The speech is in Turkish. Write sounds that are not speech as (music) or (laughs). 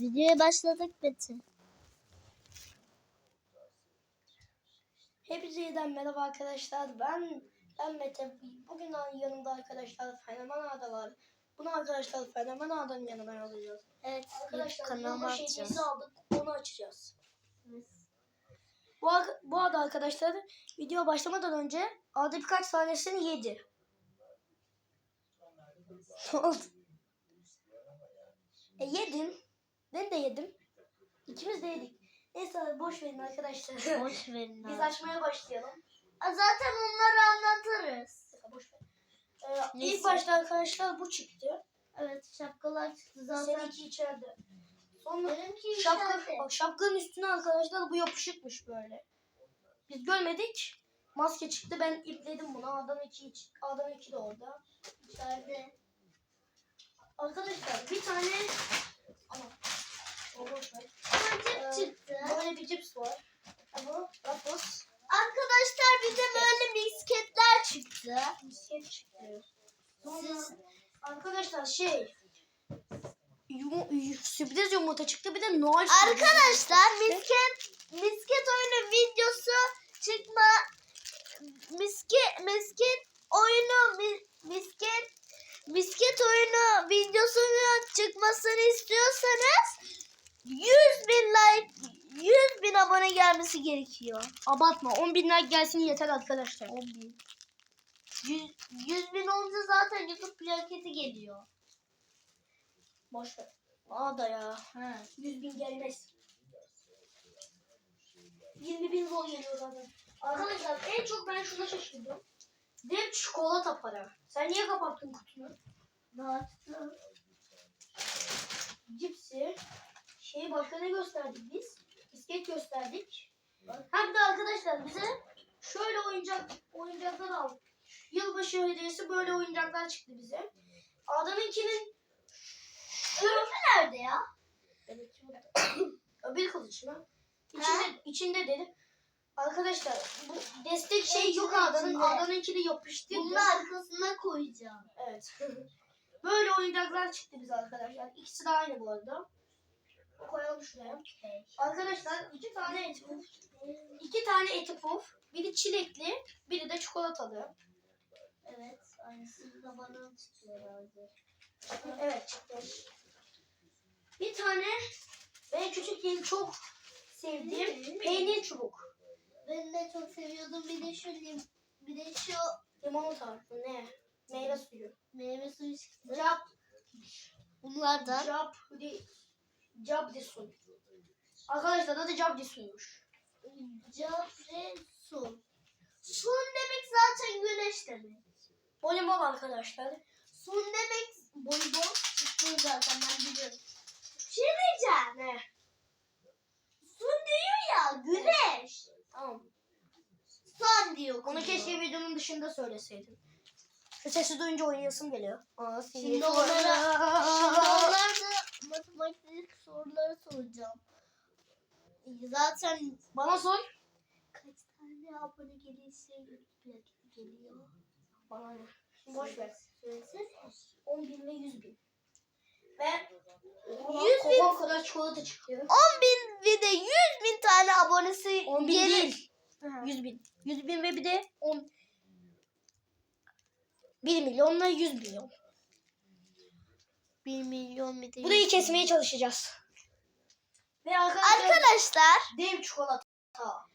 Videoya başladık Metin. Hepinize yeniden merhaba arkadaşlar. Ben ben Mete. Bugün yanımda arkadaşlar Fenomen Ağda var. Bunu arkadaşlar Fenomen Ağda'nın yanına alacağız. Evet, Arkadaşlar kanalıma aldık. Onu açacağız. Bu, ar- bu arada arkadaşlar video başlamadan önce Ağda birkaç tanesini yedi. Ne (laughs) oldu? E yedim. Ben de yedim. İkimiz de yedik. Neyse boş verin arkadaşlar. Boş verin (laughs) Biz açmaya başlayalım. Zaten onları anlatırız. Boş ver. Ee, Neyse. ilk başta arkadaşlar bu çıktı. Evet şapkalar çıktı zaten. Seninki içeride. Sonra Benimki şapka, içeride. bak şapkanın üstüne arkadaşlar bu yapışıkmış böyle. Biz görmedik. Maske çıktı. Ben ipledim bunu. Adam iki, iç- adam iki de orada. İçeride. Arkadaşlar bir tane ama boş ver. Ee, çıktı. Böyle bir cips var. Ama Ruffles Arkadaşlar bize böyle misketler çıktı. misket çıktı. Siz arkadaşlar şey yumu, yu- sürpriz yumurta çıktı. Bir de Noel. Arkadaşlar misket misket oyunu videosu çıkma misket misket oyunu mi- misket misket oyunu videosunun çıkmasını istiyorsanız 100 bin like 100 bin abone gelmesi gerekiyor. Abartma. 10 bin like gelsin yeter arkadaşlar. 10 bin. 100, 100 bin olunca zaten YouTube plaketi geliyor. Boş ver. Aa da ya. He. 100 bin gelmez. 20 bin zor geliyor zaten. Arkadaşlar en çok ben şuna şaşırdım. Dev çikolata para. Sen niye kapattın kutunu? Dağıttım. Cipsi. Şeyi başka ne gösterdik biz? Bisiklet gösterdik. Hem de arkadaşlar bize şöyle oyuncak oyuncaklar aldık. Yılbaşı hediyesi böyle oyuncaklar çıktı bize. Adamınkinin Örümcü nerede ya? Evet, (coughs) bir kılıç mı? İçinde, içinde dedi. Arkadaşlar bu destek şey yok A'danın. A'danınkini yapıştırdı. Bunun arkasına koyacağım. Evet. (laughs) Böyle oyuncaklar çıktı bize arkadaşlar. İkisi de aynı bu arada. Koyalım şuraya. Arkadaşlar iki tane eti puf. İki tane eti puf. Biri çilekli, biri de çikolatalı. Evet, aynısı da bana çıkıyor herhalde. Evet çıktı. Bir tane ben küçükken çok sevdiğim peynir çubuk. Ben de çok seviyordum. Bir de şu lim, bir de şu Limonata ne? Meyve suyu. meyve suyu çıktı. Cap, Bunlardan. cap, di, cap disun. Arkadaşlar adı. Capre su. Sun demek zaten güneş demek. Voleybol arkadaşlar. Sun demek voleybol. Çıktı zaten ben biliyorum. Şey diyeceğim. Ne? Sun diyor ya güneş. Tamam. Sun diyor. Onu keşke videonun dışında söyleseydin. Şu sesi duyunca oynayasım geliyor. Aa, Şimdi onlara, şimdi onlara matematik soruları soracağım. Zaten Bana sor. kaç tane abone gelirse plaketi geliyor. Bana ne? Boş ver. Söylesene. 10 bin ve 100 bin. Ve 100 bin- Kafam kadar çikolata çıkıyor. 10 bin bir de 100 bin tane abonesi 10 bin gelir. değil. 100 bin. 100 bin ve bir de 10 1 milyonla 100 milyon. 1 milyon bir de Burayı 100 kesmeye çalışacağız. Ve arkadaşlar Arkadaşlar dev çikolata.